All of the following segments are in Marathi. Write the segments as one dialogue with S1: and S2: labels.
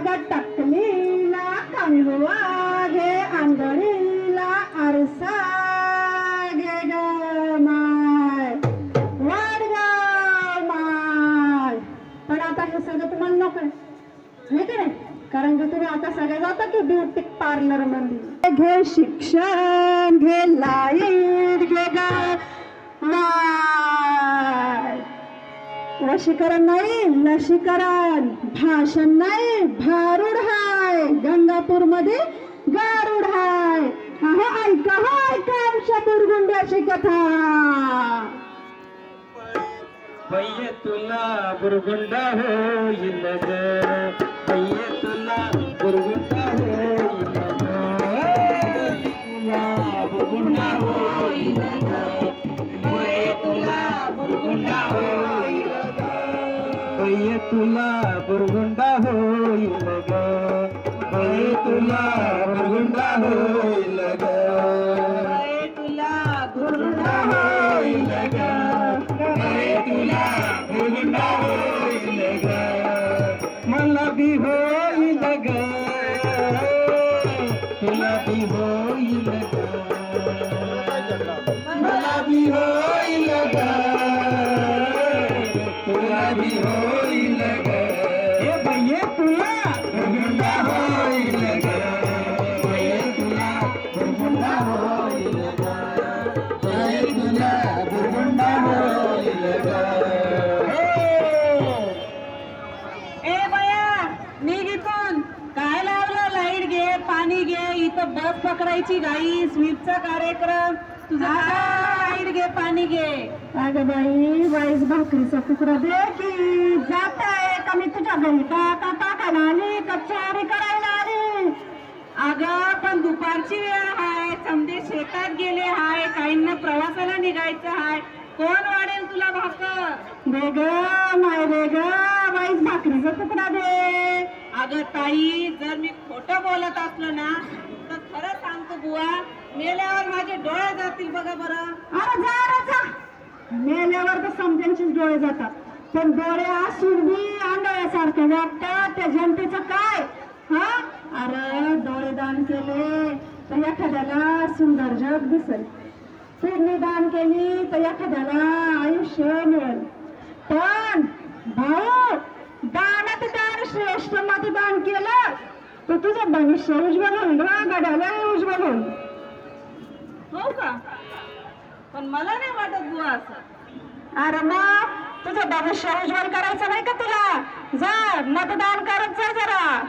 S1: अगं टकलीला कंगवा घे आंधळीला आरसा घे ग माय. वाढ ग माय. पण आता हे सगळं तुम्हाला नको आहे. का नाही? कारण की तुम्ही आता सगळे जाता की ब्युटी पार्लरमध्ये घे शिक्षण घे लाइट घे ग माय. वशीकरण नाही लसीकरण. भाषण नाही भारूड हाय. गंगापूरमध्ये गारुड हाय. अहो ऐका हो ऐका आमच्या बुरगुंड्याची कथा.
S2: पय्ये तुला बुरगुंडा होईल ग पय्ये तुला बुरगुंडा होईल ग तुला बुरगुंडा होईल ग तुला बुरगुंडा होईल ग पय्ये तुला बुरगुंडा होईल ग तुला बुरगुंडा होईल ग तुला बुरगुंडा होईल ग मला बी होईल ग तुला बी होईल ग मला बी होईल ग
S1: बस पकडायची गाई स्वीपचा कार्यक्रम. तुझा लाइट घे पाणी घे. अगं बाई बाईस भाकरीचा तुकडा दे की जात. आहे मी तुझ्या घरी का का टाकायला आली करायला आली. अगं पण दुपारची वेळ हाय. समजे शेतात गेले हाय. काहींना प्रवासाला निघायचं हाय. कोण वाढेल तुला भाकर? दे ग माय दे ग बाईस भाकरीचा तुकडा दे. अगं ताई जर मी खोटं बोलत असलो ना तर खरं सांगतो बुवा मेल्यावर माझे डोळे जातील बघा बरं. अरे जा जा. मेल्यावर तर समजांचेच डोळे जातात. पण डोळे असून बी आंधळ्यासारखे वागतात त्या जनतेचं काय? हा? अरे डोळे दान केले तर एखाद्याला सुंदर जग दिसेल. किडनी दान केली तर एखाद्याला आयुष्य मिळेल. पण भाऊ दानात दान श्रेष्ठमध्ये दान केलं तर तुझं भविष्य उज्ज्वल होईल ना गड्याला उज्ज्वल होईल. हो का? पण मला नाही वाटत बुवा असं. अरे मग? तुझं भविष्य उज्ज्वल करायचं नाही का तुला? जा मतदान करत जा जरा.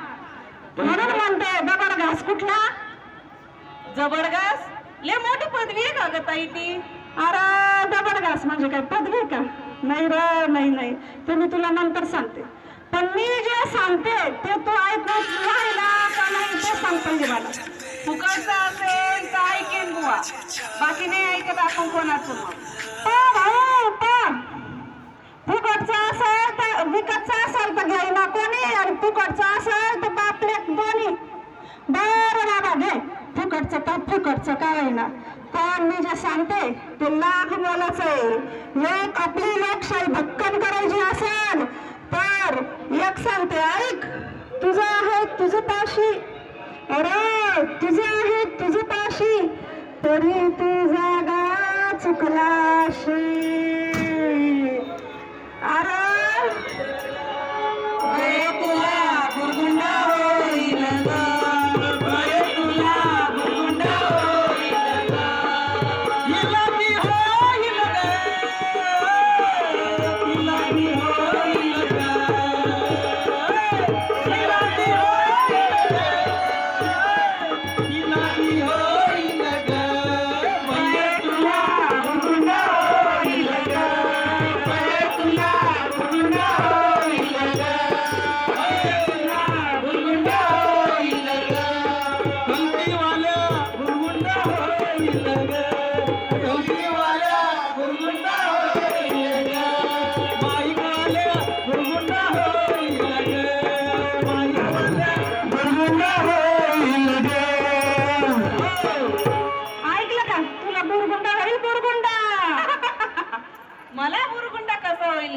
S1: म्हणून म्हणते घास कुठला? जबरदस्त ले मोठी पदवी आहे का ग ताई ती? अरे जबरदस्त म्हणजे काय? पदवी का? नाही रे नाही नाही. ते मी तुला नंतर सांगते. पण मी जे सांगते ते तू ऐकून राहिला का नाही ते सांग पाहिजे मला. फुकटचं असेल तर ऐकेन बुवा. बाकी नाही ऐकत आपण कोणाचं मग. पण फुकटचं असेल तर विकतचं असेल तर घ्यायला कोणी आणि फुकटचं असेल तर बापले दोन्ही. बरं बाबा घे. फुकटचं तर फुकटचं काय ना? पण मी जे सांगते ते लाख मोलाचं आहे. एक आपली लोकशाही भक्कम करायची असेल तर एक सांगते ऐक. तुझं आहे तुझं पाशी. अरे तुझं आहे तुझं पाशी. तरी तू जागा चुकलाशी. अरे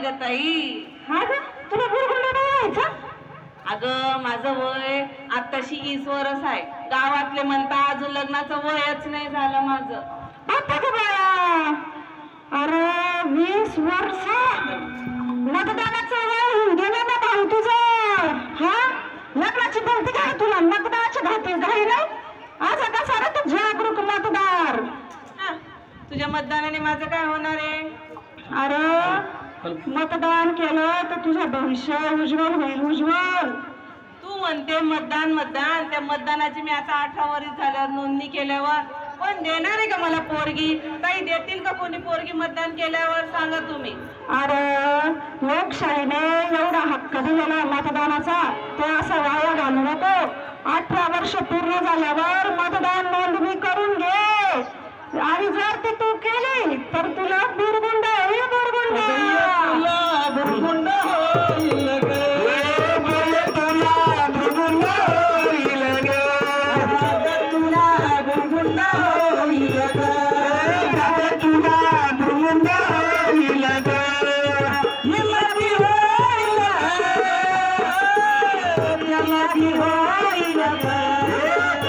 S2: ग
S3: ताई.
S1: हा ग तुला बुरगुंडा नाही व्हायचा
S3: अगं माझं वय आत्ताशी वीस वर्ष आहे. गावातले म्हणता अजून लग्नाचं वयच नाही झालं माझं.
S1: अरे वीस वर्ष? मतदानाचं वय होऊन गेलं ना भाऊ तुझं. हा? लग्नाची गलती काय तुला? मतदानाची घाती घाई नाही? आज आता सारा तू जागरूक मतदार.
S3: तुझ्या मतदानाने माझं काय होणार आहे?
S1: अरे मतदान केलं तर तुझं भविष्य उज्ज्वल होईल उज्ज्वल.
S3: तू म्हणते मतदान मतदान. त्या मतदानाची मी आता अठरा वर्ष झाल्यावर नोंदणी केल्यावर. पण देणार आहे का मला पोरगी? काही देतील का कोणी पोरगी मतदान केल्यावर? सांगा तुम्ही.
S1: अरे लोकशाहीने एवढा हक्क दिलेला मतदानाचा. ते असं वाया घालू नको. अठरा वर्ष पूर्ण झाल्यावर मतदान नोंदणी करून घे. आणि जर ती तू केली तर तुला दुर्गुंड لا إله إلا الله